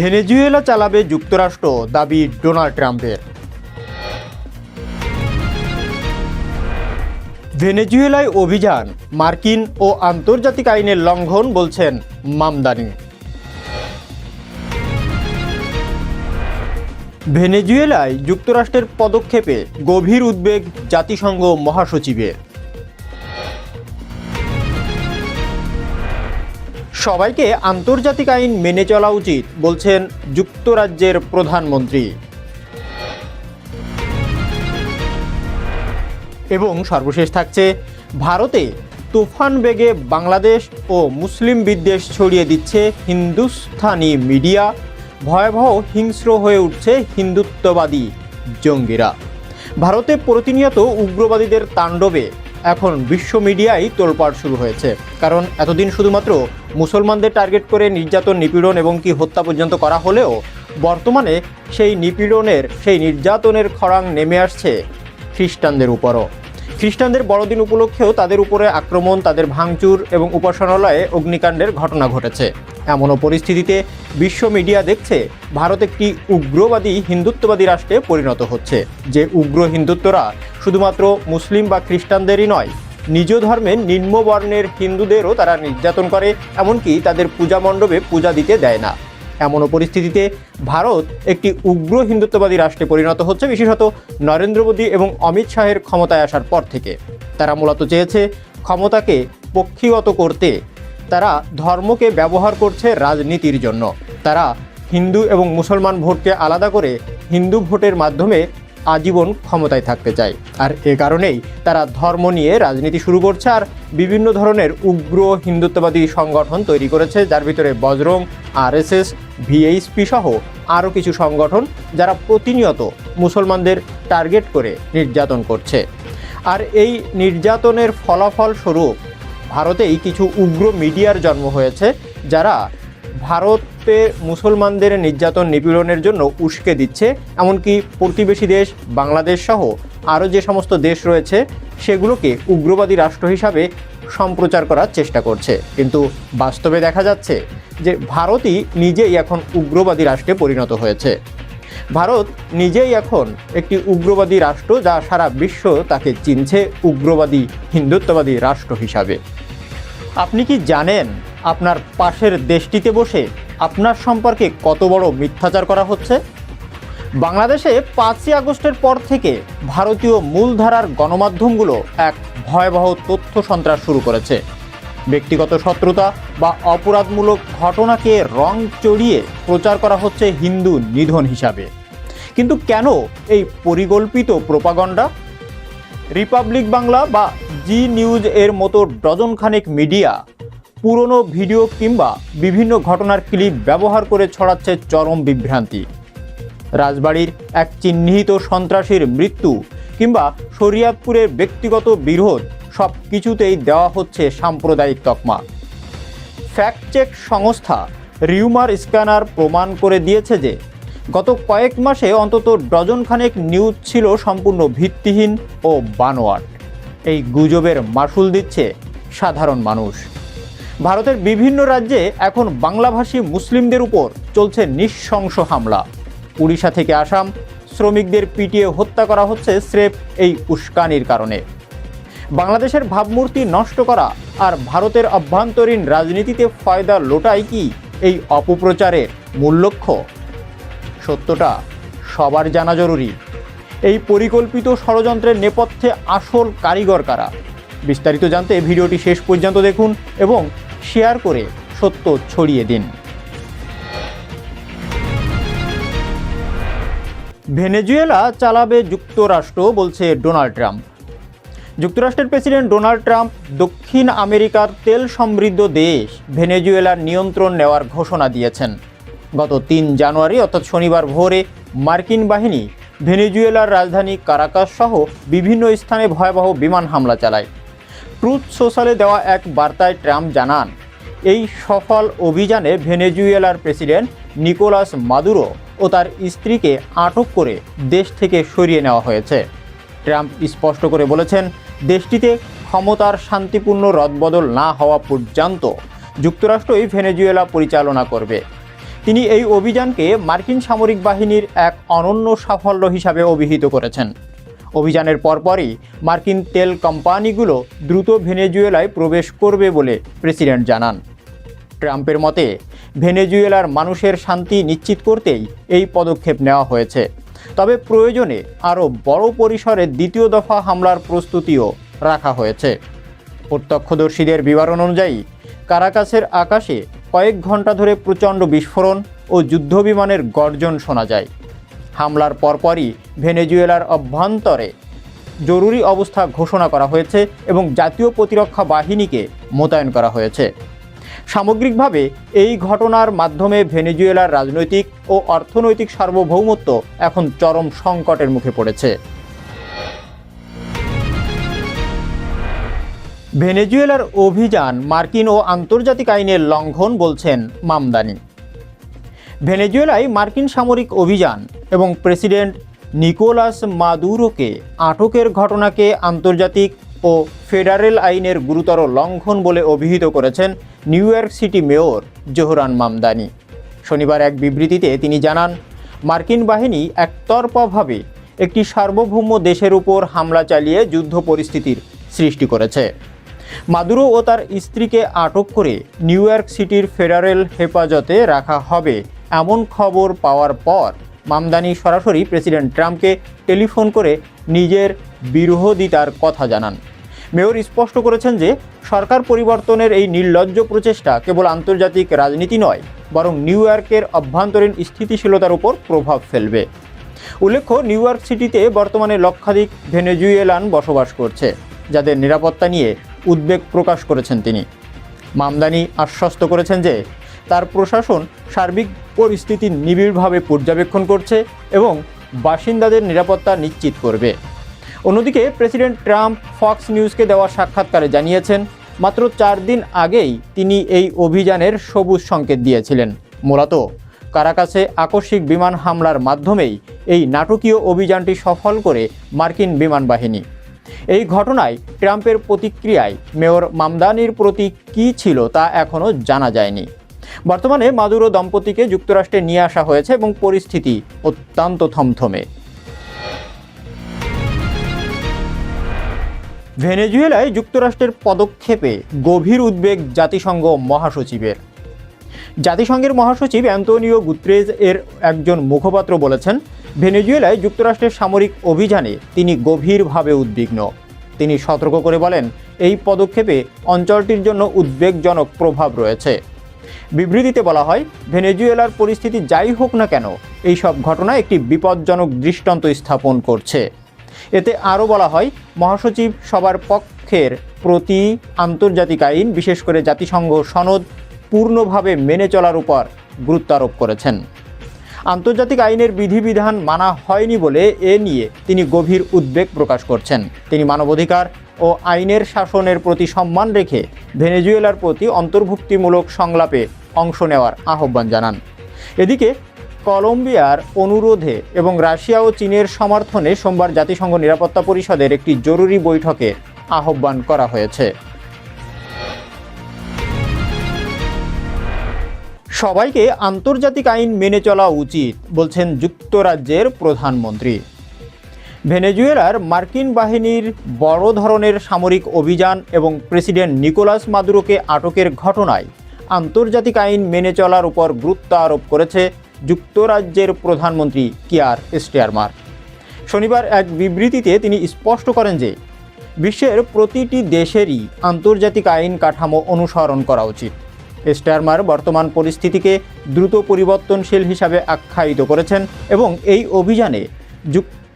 Venezuela চালাবে যুক্তরাষ্ট্র, দাবি ডোনাল্ড ট্রাম্পের। ভেনেজুয়েলায় অভিযান, মার্কিন ও আন্তর্জাতিক আইনের লঙ্ঘন বলছেন মামদানি। ভেনেজুয়েলায় যুক্তরাষ্ট্রের পদক্ষেপে গভীর উদ্বেগ জাতিসংঘ মহাসচিবের। সবাইকে আন্তর্জাতিক আইন মেনে চলা উচিত, বলছেন যুক্তরাজ্যের প্রধানমন্ত্রী। এবং সর্বশেষ থাকছে, ভারতে তুফান বেগে বাংলাদেশ ও মুসলিম বিদ্বেষ ছড়িয়ে দিচ্ছে হিন্দুস্থানি মিডিয়া। ভয়াবহ হিংস্র হয়ে উঠছে হিন্দুত্ববাদী জঙ্গিরা। ভারতে প্রতিনিয়ত উগ্রবাদীদের তাণ্ডবে এখন বিশ্ব মিডিয়ায় তোলপাড় শুরু হয়েছে। কারণ এতদিন শুধুমাত্র মুসলমানদের টার্গেট করে নির্যাতন, নিপীড়ন এবং কি হত্যা পর্যন্ত করা হলেও বর্তমানে সেই নিপীড়নের, সেই নির্যাতনের খরাং নেমে আসছে খ্রিস্টানদের উপরও। খ্রিস্টানদের বড়দিন উপলক্ষেও তাদের উপরে আক্রমণ, তাদের ভাঙচুর এবং উপাসনালয়ে অগ্নিকাণ্ডের ঘটনা ঘটেছে। এমনও পরিস্থিতিতে বিশ্ব মিডিয়া দেখছে ভারত একটি উগ্রবাদী হিন্দুত্ববাদী রাষ্ট্রে পরিণত হচ্ছে। যে উগ্র হিন্দুত্বরা শুধুমাত্র মুসলিম বা খ্রিস্টানদেরই নয়, নিজ ধর্মের নিম্নবর্ণের হিন্দুদেরও তারা নির্যাতন করে, এমনকি তাদের পূজা মণ্ডপে পূজা দিতে দেয় না। এমনও পরিস্থিতিতে ভারত একটি উগ্র হিন্দুত্ববাদী রাষ্ট্রে পরিণত হচ্ছে, বিশেষত নরেন্দ্র মোদী এবং অমিত শাহের ক্ষমতায় আসার পর থেকে। তারা মূলত চেয়েছে ক্ষমতাকে পক্ষীগত করতে তারা ধর্মকে ব্যবহার করছে রাজনীতির জন্য। তারা হিন্দু এবং মুসলমান ভোটকে আলাদা করে হিন্দু ভোটের মাধ্যমে আজীবন ক্ষমতায় থাকতে চায়। আর এ কারণেই তারা ধর্ম নিয়ে রাজনীতি শুরু করছে আর বিভিন্ন ধরনের উগ্র হিন্দুত্ববাদী সংগঠন তৈরি করেছে, যার ভিতরে বজরং, আরএসএস, ভিএইচপি সহ আরও কিছু সংগঠন যারা প্রতিনিয়ত মুসলমানদের টার্গেট করে নির্যাতন করছে। আর এই নির্যাতনের ফলাফল স্বরূপ ভারতেই কিছু উগ্র মিডিয়ার জন্ম হয়েছে, যারা ভারতে মুসলমানদের নির্যাতন নিপীড়নের জন্য উস্কে দিচ্ছে, এমনকি প্রতিবেশী দেশ বাংলাদেশ সহ আরও যে সমস্ত দেশ রয়েছে, সেগুলোকে উগ্রবাদী রাষ্ট্র হিসাবে সম্প্রচার করার চেষ্টা করছে। কিন্তু বাস্তবে দেখা যাচ্ছে যে ভারতই নিজেই এখন উগ্রবাদী রাষ্ট্রে পরিণত হয়েছে। ভারত নিজেই এখন একটি উগ্রবাদী রাষ্ট্র যা সারা বিশ্ব তাকে চিনছে উগ্রবাদী, হিন্দুত্ববাদী রাষ্ট্র হিসাবে। আপনি কি জানেন আপনার পাশের দেশটিতে বসে আপনার সম্পর্কে কত বড় মিথ্যাচার করা হচ্ছে? বাংলাদেশে পাঁচই আগস্টের পর থেকে ভারতীয় মূলধারার গণমাধ্যমগুলো এক ভয়াবহ তথ্য সন্ত্রাস শুরু করেছে। ব্যক্তিগত শত্রুতা বা অপরাধমূলক ঘটনাকে রং চড়িয়ে প্রচার করা হচ্ছে হিন্দু নিধন হিসাবে। কিন্তু কেন এই পরিকল্পিত প্রোপাগণ্ডা রিপাবলিক বাংলা বা জি নিউজ এর মতো ডজনখানেক মিডিয়া পুরনো ভিডিও কিংবা বিভিন্ন ঘটনার ক্লিপ ব্যবহার করে ছড়াচ্ছে চরম বিভ্রান্তি। রাজবাড়ির এক চিহ্নিত সন্ত্রাসীর মৃত্যু কিংবা শরিয়াতপুরের ব্যক্তিগত বিরোধ সব কিছুতেই দেওয়া হচ্ছে সাম্প্রদায়িক তকমা। ফ্যাক্ট চেক সংস্থা রিউমার স্ক্যানার প্রমাণ করে দিয়েছে যে, গত কয়েক মাসে অন্তত ডজনখানেক নিউজ ছিল সম্পূর্ণ ভিত্তিহীন ও বানোয়াট। এই গুজবের মাসুল দিচ্ছে সাধারণ মানুষ। ভারতের বিভিন্ন রাজ্যে এখন বাংলাভাষী মুসলিমদের উপর চলছে নিঃশংস হামলা। উড়িষ্যা থেকে আসাম শ্রমিকদের পিটিয়ে হত্যা করা হচ্ছে স্রেফ এই উস্কানির কারণে। বাংলাদেশের ভাবমূর্তি নষ্ট করা আর ভারতের অভ্যন্তরীণ রাজনীতিতে ফয়দা লোটাই কি এই অপপ্রচারের মূল লক্ষ্য? সত্যটা সবার জানা জরুরি। এই পরিকল্পিত ষড়যন্ত্রের নেপথ্যে আসল কারিগর কারা? বিস্তারিত জানতে ভিডিওটি শেষ পর্যন্ত দেখুন এবং শেয়ার করে সত্য ছড়িয়ে দিন। ভেনেজুয়েলা চালাবে যুক্তরাষ্ট্র, বলছে ডোনাল্ড ট্রাম্প। যুক্তরাষ্ট্রের প্রেসিডেন্ট ডোনাল্ড ট্রাম্প দক্ষিণ আমেরিকার তেল সমৃদ্ধ দেশ ভেনেজুয়েলার নিয়ন্ত্রণ নেওয়ার ঘোষণা দিয়েছেন। গত তিন জানুয়ারি, অর্থাৎ শনিবার ভোরে, মার্কিন বাহিনী ভেনেজুয়েলার রাজধানী কারাকাস সহ বিভিন্ন স্থানে ভয়াবহ বিমান হামলা চালায়। ট্রুথ সোশ্যালে দেওয়া এক বার্তায় ট্রাম্প জানান, এই সফল অভিযানে ভেনেজুয়েলার প্রেসিডেন্ট নিকোলাস মাদুরো ও তার স্ত্রীকে আটক করে দেশ থেকে সরিয়ে নেওয়া হয়েছে। ট্রাম্প স্পষ্ট করে বলেছেন দেশটিতে ক্ষমতার শান্তিপূর্ণ রদবদল না হওয়া পর্যন্ত যুক্তরাষ্ট্রই ভেনেজুয়েলা পরিচালনা করবে। তিনি এই অভিযানকে মার্কিন সামরিক বাহিনীর এক অনন্য সাফল্য হিসাবে অভিহিত করেছেন। অভিযানের পরপরই মার্কিন তেল কোম্পানিগুলো দ্রুত ভেনেজুয়েলায় প্রবেশ করবে বলে প্রেসিডেন্ট জানান। ট্রাম্পের মতে, ভেনেজুয়েলার মানুষের শান্তি নিশ্চিত করতেই এই পদক্ষেপ নেওয়া হয়েছে। তবে প্রয়োজনে আরও বড় পরিসরে দ্বিতীয় দফা হামলার প্রস্তুতিও রাখা হয়েছে। প্রত্যক্ষদর্শীদের বিবরণ অনুযায়ী, কারাকাসের আকাশে কয়েক ঘণ্টা ধরে প্রচণ্ড বিস্ফোরণ ও যুদ্ধবিমানের গর্জন শোনা যায়। হামলার পরপরই ভেনেজুয়েলার অভ্যন্তরে জরুরি অবস্থা ঘোষণা করা হয়েছে এবং জাতীয় প্রতিরক্ষা বাহিনীকে মোতায়েন করা হয়েছে। সামগ্রিকভাবে এই ঘটনার মাধ্যমে ভেনেজুয়েলার রাজনৈতিক ও অর্থনৈতিক সার্বভৌমত্ব এখন চরম সংকটের মুখে পড়েছে। ভেনেজুয়েলার অভিযান মার্কিন ও আন্তর্জাতিক আইনের লঙ্ঘন বলছেন মামদানি। ভেনেজুয়েলায় মার্কিন সামরিক অভিযান এবং প্রেসিডেন্ট নিকোলাস মাদুরোকে আটকের ঘটনাকে আন্তর্জাতিক ও ফেডারেল আইনের গুরুতর লঙ্ঘন বলে অভিহিত করেছেন New York city mayor Zohran Mamdani. শনিবার এক বিবৃতিতে তিনি জানান, মার্কিন বাহিনী একতরফাভাবে একটি সার্বভৌম দেশের উপর হামলা চালিয়ে যুদ্ধ পরিস্থিতির সৃষ্টি করেছে। মাদুরো ও তার স্ত্রীকে আটক করে নিউ ইয়র্ক সিটির ফেডারেল হেফাজতে রাখা হবে এমন খবর পাওয়ার পর মামদানি সরাসরি প্রেসিডেন্ট ট্রাম্পকে টেলিফোন করে নিজের বিরোধিতার কথা জানান। মেয়র স্পষ্ট করেছেন যে, সরকার পরিবর্তনের এই নির্লজ্জ প্রচেষ্টা কেবল আন্তর্জাতিক রাজনীতি নয়, বরং নিউ ইয়র্কের অভ্যন্তরীণ স্থিতিশীলতার উপর প্রভাব ফেলবে। উল্লেখ্য, নিউ ইয়র্ক সিটিতে বর্তমানে লক্ষাধিক ভেনেজুয়েলান বসবাস করছে, যাদের নিরাপত্তা নিয়ে উদ্বেগ প্রকাশ করেছেন তিনি। মামদানি আশ্বস্ত করেছেন যে তার প্রশাসন সার্বিক পরিস্থিতি নিবিড়ভাবে পর্যবেক্ষণ করছে এবং বাসিন্দাদের নিরাপত্তা নিশ্চিত করবে। অন্যদিকে প্রেসিডেন্ট ট্রাম্প ফক্স নিউজকে দেওয়া সাক্ষাৎকারে জানিয়েছেন, মাত্র চার দিন আগেই তিনি এই অভিযানের সবুজ সংকেত দিয়েছিলেন। মূলত, কারাকাসে আকস্মিক বিমান হামলার মাধ্যমেই এই নাটকীয় অভিযানটি সফল করে মার্কিন বিমান বাহিনী এই ঘটনায় ট্রাম্পের প্রতিক্রিয়ায় মেয়র মামদানির প্রতি কী ছিল তা এখনও জানা যায়নি। বর্তমানে মাদুরো দম্পতিকে যুক্তরাষ্ট্রে নিয়ে আসা হয়েছে এবং পরিস্থিতি অত্যন্ত থমথমে। ভেনেজুয়েলায় যুক্তরাষ্ট্রের পদক্ষেপে গভীর উদ্বেগ জাতিসংঘ মহাসচিবের। জাতিসংঘের মহাসচিব অ্যান্তোনিও গুত্রেজ এর একজন মুখপাত্র বলেছেন, ভেনেজুয়েলায় যুক্তরাষ্ট্রের সামরিক অভিযানে তিনি গভীরভাবে উদ্বিগ্ন। তিনি সতর্ক করে বলেন, এই পদক্ষেপে অঞ্চলটির জন্য উদ্বেগজনক প্রভাব রয়েছে। বিবৃতিতে বলা হয়, ভেনেজুয়েলার পরিস্থিতি যাই হোক না কেন এই সব ঘটনা একটি বিপজ্জনক দৃষ্টান্ত স্থাপন করছে। এতে আরও বলা হয়, মহাসচিব সবার পক্ষের প্রতি আন্তর্জাতিক আইন, বিশেষ করে জাতিসংঘ সনদ পূর্ণভাবে মেনে চলার উপর গুরুত্ব আরোপ করেছেন। আন্তর্জাতিক আইনের বিধিবিধান মানা হয়নি বলে এ নিয়ে তিনি গভীর উদ্বেগ প্রকাশ করছেন। তিনি মানবাধিকার ও আইনের শাসনের প্রতি সম্মান রেখে ভেনেজুয়েলার প্রতি অন্তর্ভুক্তিমূলক সংলাপে অংশ নেওয়ার আহ্বান জানান। এদিকে, কলম্বিয়ার অনুরোধে এবং রাশিয়া ও চীনের সমর্থনে সোমবার জাতিসংঘ নিরাপত্তা পরিষদের একটি জরুরি বৈঠকে আহ্বান করা হয়েছে। সবাইকে আন্তর্জাতিক আইন মেনে চলা উচিত, বলছেন যুক্তরাজ্যের প্রধানমন্ত্রী। ভেনেজুয়েলার মার্কিন বাহিনীর বড় ধরনের সামরিক অভিযান এবং প্রেসিডেন্ট নিকোলাস মাদুরোকে আটকের ঘটনায় আন্তর্জাতিক আইন মেনে চলার উপর গুরুত্ব আরোপ করেছে যুক্তরাজ্যের প্রধানমন্ত্রী কিয়ার স্টেয়ারমার শনিবার এক বিবৃতিতে তিনি স্পষ্ট করেন যে, বিশ্বের প্রতিটি দেশেরই আন্তর্জাতিক আইন কাঠামো অনুসরণ করা উচিত। স্টারমার বর্তমান পরিস্থিতিকে দ্রুত পরিবর্তনশীল হিসাবে আখ্যায়িত করেছেন এবং এই অভিযানে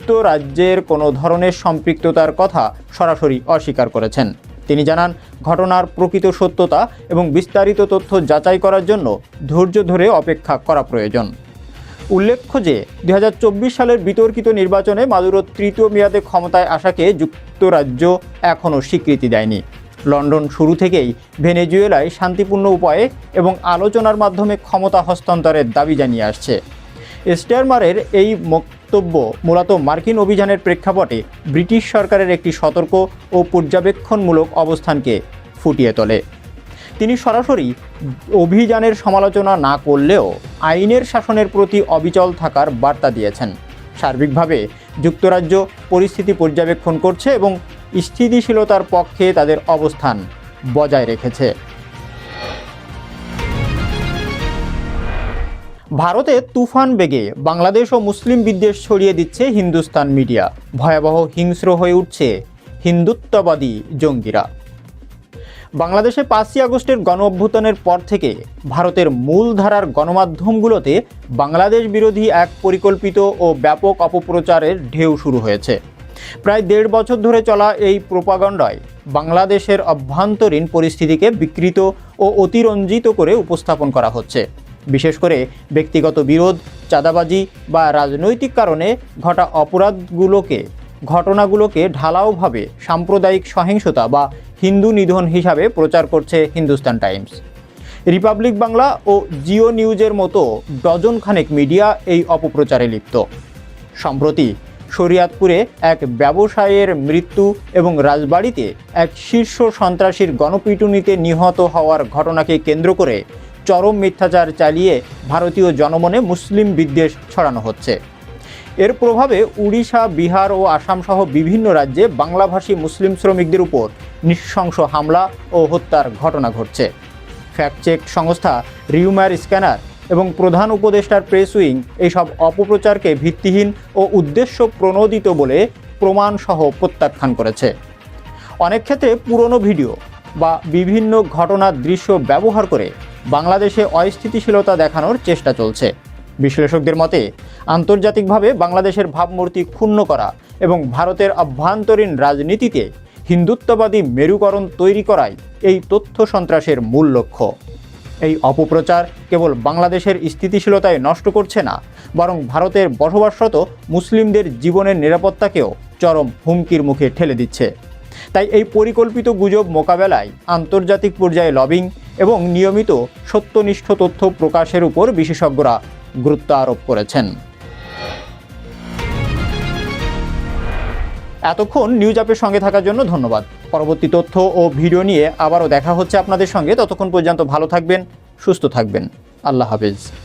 যুক্তরাজ্যের কোনো ধরনের সম্পৃক্ততার কথা সরাসরি অস্বীকার করেছেন। তিনি জানান, ঘটনার প্রকৃত সত্যতা এবং বিস্তারিত তথ্য যাচাই করার জন্য ধৈর্য ধরে অপেক্ষা করা প্রয়োজন। উল্লেখ্য যে দু হাজার চব্বিশ সালের বিতর্কিত নির্বাচনে মাদুরো তৃতীয় মেয়াদে ক্ষমতায় আসাকে যুক্তরাজ্য এখনও স্বীকৃতি দেয়নি। লন্ডন শুরু থেকেই ভেনেজুয়েলায় শান্তিপূর্ণ উপায়ে এবং আলোচনার মাধ্যমে ক্ষমতা হস্তান্তরের দাবি জানিয়ে আসছে। স্টেয়ারমারের এই বক্তব্য মূলত মার্কিন অভিযানের প্রেক্ষাপটে ব্রিটিশ সরকারের একটি সতর্ক ও পর্যবেক্ষণমূলক অবস্থানকে ফুটিয়ে তোলে। তিনি সরাসরি অভিযানের সমালোচনা না করলেও আইনের শাসনের প্রতি অবিচল থাকার বার্তা দিয়েছেন। সার্বিকভাবে যুক্তরাজ্য পরিস্থিতি পর্যবেক্ষণ করছে এবং স্থিতিশীলতার পক্ষে তাদের অবস্থান বজায় রেখেছে। ভারতে তুফান বেগে বাংলাদেশ ও মুসলিম বিদ্বেষ ছড়িয়ে দিচ্ছে হিন্দুস্তান মিডিয়া। ভয়াবহ হিংস্র হয়ে উঠছে হিন্দুত্ববাদী জঙ্গিরা। বাংলাদেশে পাঁচই আগস্টের গণ অভ্যুত্থানের পর থেকে ভারতের মূলধারার গণমাধ্যমগুলোতে বাংলাদেশ বিরোধী এক পরিকল্পিত ও ব্যাপক অপপ্রচারের ঢেউ শুরু হয়েছে। প্রায় দেড় বছর ধরে চলা এই প্রোপাগণ্ডায় বাংলাদেশের অভ্যন্তরীণ পরিস্থিতিকে বিকৃত ও অতিরঞ্জিত করে উপস্থাপন করা হচ্ছে। বিশেষ করে ব্যক্তিগত বিরোধ, চাঁদাবাজি বা রাজনৈতিক কারণে ঘটা অপরাধগুলোকে, ঘটনাগুলোকে ঢালাওভাবে সাম্প্রদায়িক সহিংসতা বা হিন্দু নিধন হিসাবে প্রচার করছে হিন্দুস্তান টাইমস। রিপাবলিক বাংলা ও জিও নিউজের মতো ডজন খানেক মিডিয়া এই অপপ্রচারে লিপ্ত। সম্প্রতি শরিয়াতপুরে এক ব্যবসায়ের মৃত্যু এবং রাজবাড়িতে এক শীর্ষ সন্ত্রাসীর গণপিটুনিতে নিহত হওয়ার ঘটনাকে কেন্দ্র করে চরম মিথ্যাচার চালিয়ে ভারতীয় জনমনে মুসলিম বিদ্বেষ ছড়ানো হচ্ছে। এর প্রভাবে উড়িষ্যা, বিহার ও আসাম সহ বিভিন্ন রাজ্যে বাংলাভাষী মুসলিম শ্রমিকদের উপর নৃশংস হামলা ও হত্যার ঘটনা ঘটছে। ফ্যাক্ট চেক সংস্থা রিউমার স্ক্যানার এবং প্রধান উপদেষ্টার প্রেস উইং এইসব অপপ্রচারকে ভিত্তিহীন ও উদ্দেশ্য প্রণোদিত বলে প্রমাণসহ প্রত্যাখ্যান করেছে। অনেক ক্ষেত্রে পুরনো ভিডিও বা বিভিন্ন ঘটনার দৃশ্য ব্যবহার করে বাংলাদেশে অস্থিতিশীলতা দেখানোর চেষ্টা চলছে। বিশ্লেষকদের মতে, আন্তর্জাতিকভাবে বাংলাদেশের ভাবমূর্তি ক্ষুণ্ণ করা এবং ভারতের অভ্যন্তরীণ রাজনীতিতে হিন্দুত্ববাদী মেরুকরণ তৈরি করাই এই তথ্য সন্ত্রাসের মূল লক্ষ্য। এই অপপ্রচার কেবল বাংলাদেশের স্থিতিশীলতায় নষ্ট করছে না, বরং ভারতের বসবাসরত মুসলিমদের জীবনের নিরাপত্তাকেও চরম হুমকির মুখে ঠেলে দিচ্ছে। তাই এই পরিকল্পিত গুজব মোকাবেলায় আন্তর্জাতিক পর্যায়ে লবিং এবং নিয়মিত সত্যনিষ্ঠ তথ্য প্রকাশের উপর বিশেষজ্ঞরা গুরুত্ব আরোপ করেছেন। এতক্ষণ নিউজ অ্যাপের সঙ্গে থাকার জন্য ধন্যবাদ। পরবর্তী তথ্য ও ভিডিও নিয়ে আবারও দেখা হচ্ছে আপনাদের সঙ্গে। ততক্ষণ পর্যন্ত ভালো থাকবেন, সুস্থ থাকবেন। আল্লাহ হাফেজ।